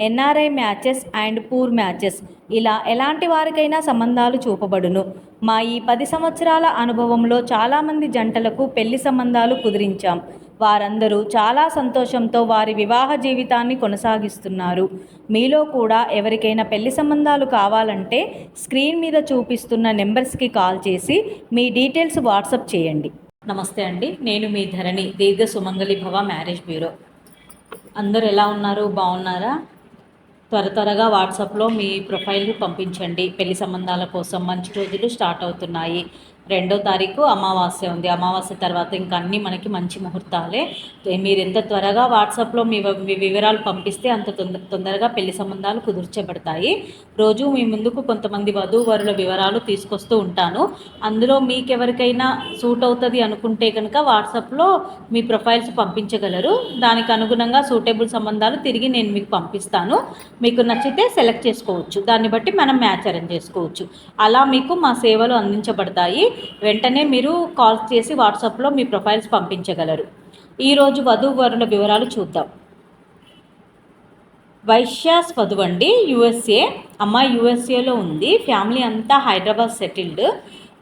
NRI matches and poor matches. ఇలా ఎలాంటి వారికైనా సంబంధాలు చూపబడును. మా ఈ పది సంవత్సరాల అనుభవంలో చాలామంది జంటలకు పెళ్ళి సంబంధాలు కుదిరించాం. వారందరూ చాలా సంతోషంతో వారి వివాహ జీవితాన్ని కొనసాగిస్తున్నారు. మీలో కూడా ఎవరికైనా పెళ్ళి సంబంధాలు కావాలంటే స్క్రీన్ మీద చూపిస్తున్న నెంబర్స్కి కాల్ చేసి మీ డీటెయిల్స్ వాట్సప్ చేయండి. నమస్తే అండి. నేను మీ ధరణి దీర్ఘ సుమంగళి భవ మ్యారేజ్ బ్యూరో. అందరు ఎలా ఉన్నారు? బాగున్నారా? త్వర త్వరగా వాట్సాప్లో మీ ప్రొఫైల్ పంపించండి. పెళ్ళి సంబంధాల కోసం మంచి రోజులు స్టార్ట్ అవుతున్నాయి. రెండో తారీఖు అమావాస్య ఉంది. అమావాస్య తర్వాత ఇంకా అన్నీ మనకి మంచి ముహూర్తాలే. మీరు ఎంత త్వరగా వాట్సాప్లో మీ మీ వివరాలు పంపిస్తే అంత తొందర తొందరగా పెళ్ళి సంబంధాలు కుదుర్చబడతాయి. రోజు మీ ముందుకు కొంతమంది వధూవరుల వివరాలు తీసుకొస్తూ ఉంటాను. అందులో మీకు ఎవరికైనా సూట్ అవుతుంది అనుకుంటే కనుక వాట్సాప్లో మీ ప్రొఫైల్స్ పంపించగలరు. దానికి అనుగుణంగా సూటబుల్ సంబంధాలు తిరిగి నేను మీకు పంపిస్తాను. మీకు నచ్చితే సెలెక్ట్ చేసుకోవచ్చు. దాన్ని బట్టి మనం మ్యాచ్ అరేంజ్ చేసుకోవచ్చు. అలా మీకు మా సేవలు అందించబడతాయి. వెంటనే మీరు కాల్ చేసి వాట్సాప్లో మీ ప్రొఫైల్స్ పంపించగలరు. ఈరోజు వధూవరుల వివరాలు చూద్దాం. వైశ్యాస్ వధువు అండి యుఎస్ఏ. అమ్మాయి యుఎస్ఏలో ఉంది. ఫ్యామిలీ అంతా Hyderabad settled.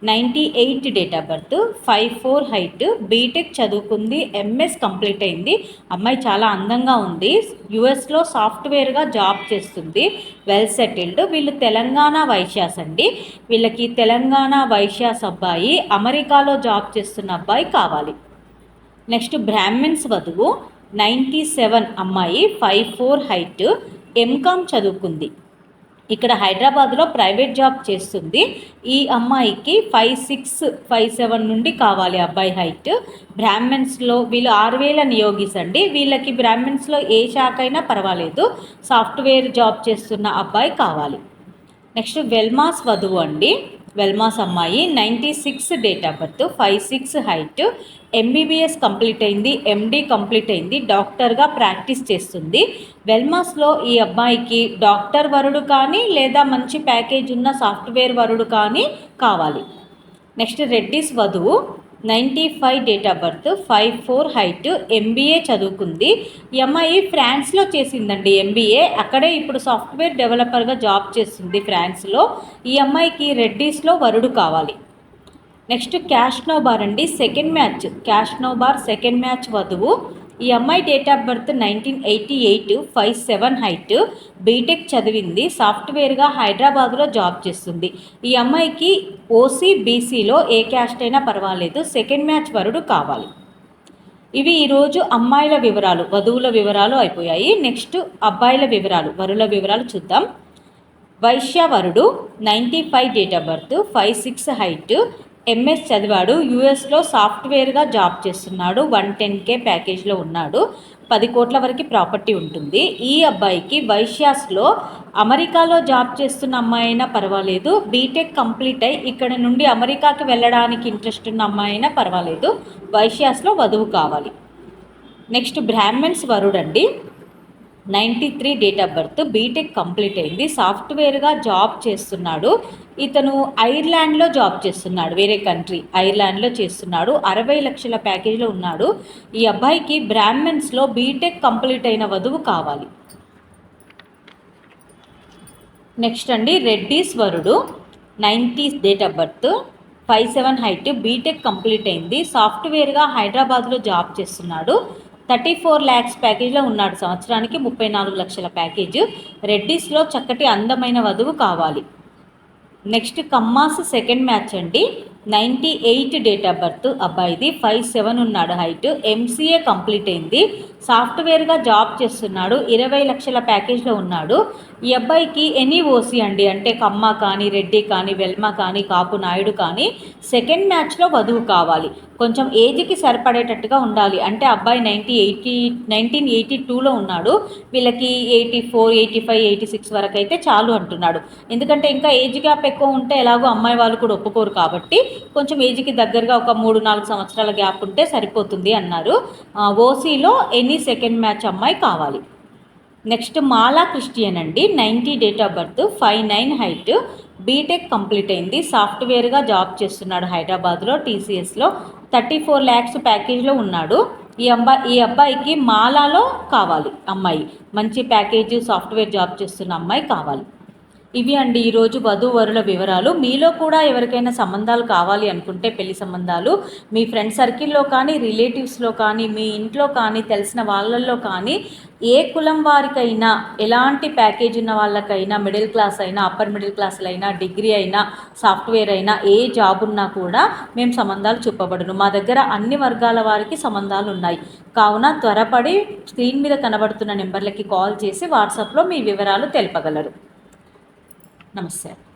Ninety eight date of birth five four height BTech చదువుకుంది ఎంఎస్ కంప్లీట్ అయింది. అమ్మాయి చాలా అందంగా ఉంది. యుఎస్లో సాఫ్ట్వేర్గా జాబ్ చేస్తుంది. Well settled. వీళ్ళు తెలంగాణ వైశ్యాస్ అండి. వీళ్ళకి తెలంగాణ వైశ్యాస్ అబ్బాయి అమెరికాలో జాబ్ చేస్తున్న అబ్బాయి కావాలి. నెక్స్ట్ బ్రాహ్మిన్స్ వధువు నైంటీ సెవెన్ అమ్మాయి ఫైవ్ ఫోర్ హైట్ ఎంకామ్ చదువుకుంది. ఇక్కడ హైదరాబాద్లో ప్రైవేట్ జాబ్ చేస్తుంది. ఈ అమ్మాయికి ఫైవ్ సిక్స్ ఫైవ్ సెవెన్ నుండి కావాలి అబ్బాయి హైట్. బ్రాహ్మిన్స్లో వీళ్ళు ఆరు వేల నియోగిస్ అండి. వీళ్ళకి బ్రాహ్మిన్స్లో ఏ శాఖ అయినా పర్వాలేదు. సాఫ్ట్వేర్ జాబ్ చేస్తున్న అబ్బాయి కావాలి. నెక్స్ట్ వెల్మాస్ వధువు అండి. వెల్మాస్ అమ్మాయి ninety six date of birth five six height MBBS complete అయింది ఎండీ కంప్లీట్ అయింది డాక్టర్గా ప్రాక్టీస్ చేస్తుంది. వెల్మాస్లో ఈ అబ్బాయికి డాక్టర్ వరుడు కానీ లేదా మంచి ప్యాకేజ్ ఉన్న సాఫ్ట్వేర్ వరుడు కానీ కావాలి. నెక్స్ట్ రెడ్డిస్ వధువు. Ninety five date of birth five four height MBA చదువుకుంది. ఈ అమ్మాయి ఫ్రాన్స్లో చేసిందండి ఎంబీఏ అక్కడే ఇప్పుడు సాఫ్ట్వేర్ డెవలపర్గా జాబ్ చేస్తుంది ఫ్రాన్స్లో. ఈ అమ్మాయికి రెడ్డీస్లో వరుడు కావాలి. నెక్స్ట్ క్యాష్ నోబార్ అండి. Second match. Cash no bar second match వధువు. ఈ అమ్మాయి date of birth nineteen eighty eight five seven height. BTech చదివింది. సాఫ్ట్వేర్గా హైదరాబాద్లో జాబ్ చేస్తుంది. ఈ అమ్మాయికి ఓసీ బీసీలో ఏ క్యాస్ట్ అయినా పర్వాలేదు. సెకండ్ మ్యాచ్ వరుడు కావాలి. ఇవి ఈరోజు అమ్మాయిల వివరాలు వధువుల వివరాలు అయిపోయాయి. నెక్స్ట్ అబ్బాయిల వివరాలు వరుల వివరాలు చూద్దాం. వైశ్య వరుడు ninety five date of birth five six height MS చదివాడు యూఎస్లో సాఫ్ట్వేర్గా జాబ్ చేస్తున్నాడు వన్ టెన్ కే ప్యాకేజ్లో ఉన్నాడు పది కోట్ల వరకు ప్రాపర్టీ ఉంటుంది. ఈ అబ్బాయికి వైశ్యాస్లో అమెరికాలో జాబ్ చేస్తున్న అమ్మాయి అయినా పర్వాలేదు బీటెక్ కంప్లీట్ అయి ఇక్కడ నుండి అమెరికాకి వెళ్ళడానికి ఇంట్రెస్ట్ ఉన్న అమ్మాయి అయినా పర్వాలేదు వైశ్యాస్లో వధువు కావాలి. Next Brahmans వరుడండి. Ninety three date of birth BTech complete అయింది. సాఫ్ట్వేర్గా జాబ్ చేస్తున్నాడు. ఇతను ఐర్లాండ్లో జాబ్ చేస్తున్నాడు వేరే కంట్రీ ఐర్లాండ్లో చేస్తున్నాడు. అరవై లక్షల ప్యాకేజ్లో ఉన్నాడు. ఈ అబ్బాయికి బ్రాహ్మణ్స్లో బీటెక్ కంప్లీట్ అయిన వధువు కావాలి. నెక్స్ట్ అండి రెడ్డీస్ వరుడు ninety date of birth five seven height BTech complete అయింది. సాఫ్ట్వేర్గా హైదరాబాద్లో జాబ్ చేస్తున్నాడు. థర్టీ ఫోర్ ల్యాక్స్ ప్యాకేజ్లో ఉన్నాడు. సంవత్సరానికి ముప్పై నాలుగు లక్షల ప్యాకేజ్. రెడ్డిస్లో చక్కటి అందమైన వధువు కావాలి. నెక్స్ట్ కమ్మాస్ సెకండ్ మ్యాచ్ అండి. Ninety eight date of birth అబ్బాయిది ఫైవ్ సెవెన్ ఉన్నాడు హైట్. ఎంసీఏ కంప్లీట్ అయింది. సాఫ్ట్వేర్గా జాబ్ చేస్తున్నాడు. ఇరవై లక్షల ప్యాకేజ్లో ఉన్నాడు. ఈ అబ్బాయికి ఎనీ ఓసీ అండి. అంటే కమ్మ కానీ రెడ్డి కానీ వెల్మ కానీ కాపు నాయుడు కానీ సెకండ్ మ్యాచ్లో వధువు కావాలి. కొంచెం ఏజ్కి సరిపడేటట్టుగా ఉండాలి. అంటే అబ్బాయి నైంటీ ఎయిటీ నైన్టీన్ ఎయిటీ టూలో ఉన్నాడు. వీళ్ళకి eighty four eighty five eighty six వరకు అయితే చాలు అంటున్నాడు. ఎందుకంటే ఇంకా ఏజ్ గ్యాప్ ఎక్కువ ఉంటే ఎలాగో అమ్మాయి వాళ్ళు కూడా ఒప్పుకోరు కాబట్టి కొంచెం ఏజ్కి దగ్గరగా ఒక మూడు నాలుగు సంవత్సరాల గ్యాప్ ఉంటే సరిపోతుంది అన్నారు. ఓసీలో ఎనీ సెకండ్ మ్యాచ్ అమ్మాయి కావాలి. నెక్స్ట్ మాలా క్రిస్టియన్ అండి. Ninety date of birth five nine height BTech complete అయింది. సాఫ్ట్వేర్గా జాబ్ చేస్తున్నాడు హైదరాబాద్లో టీసీఎస్లో థర్టీ ఫోర్ ల్యాక్స్ ప్యాకేజ్లో ఉన్నాడు. ఈ అబ్బాయి ఈ అబ్బాయికి మాలాలో కావాలి అమ్మాయి. మంచి ప్యాకేజ్ సాఫ్ట్వేర్ జాబ్ చేస్తున్న అమ్మాయి కావాలి. ఇవి అండి ఈరోజు వధూవరుల వివరాలు. మీలో కూడా ఎవరికైనా సంబంధాలు కావాలి అనుకుంటే పెళ్ళి సంబంధాలు మీ ఫ్రెండ్ సర్కిల్లో కానీ రిలేటివ్స్లో కానీ మీ ఇంట్లో కానీ తెలిసిన వాళ్ళల్లో కానీ ఏ కులం వారికైనా ఎలాంటి ప్యాకేజ్ ఉన్న వాళ్ళకైనా మిడిల్ క్లాస్ అయినా అప్పర్ మిడిల్ క్లాస్లైనా అయినా డిగ్రీ అయినా సాఫ్ట్వేర్ అయినా ఏ జాబ్ ఉన్నా కూడా మేము సంబంధాలు చూపబడును. మా దగ్గర అన్ని వర్గాల వారికి సంబంధాలు ఉన్నాయి. కావున త్వరపడి స్క్రీన్ మీద కనబడుతున్న నెంబర్లకి కాల్ చేసి వాట్సాప్లో మీ వివరాలు తెలుపగలరు. నమస్కారం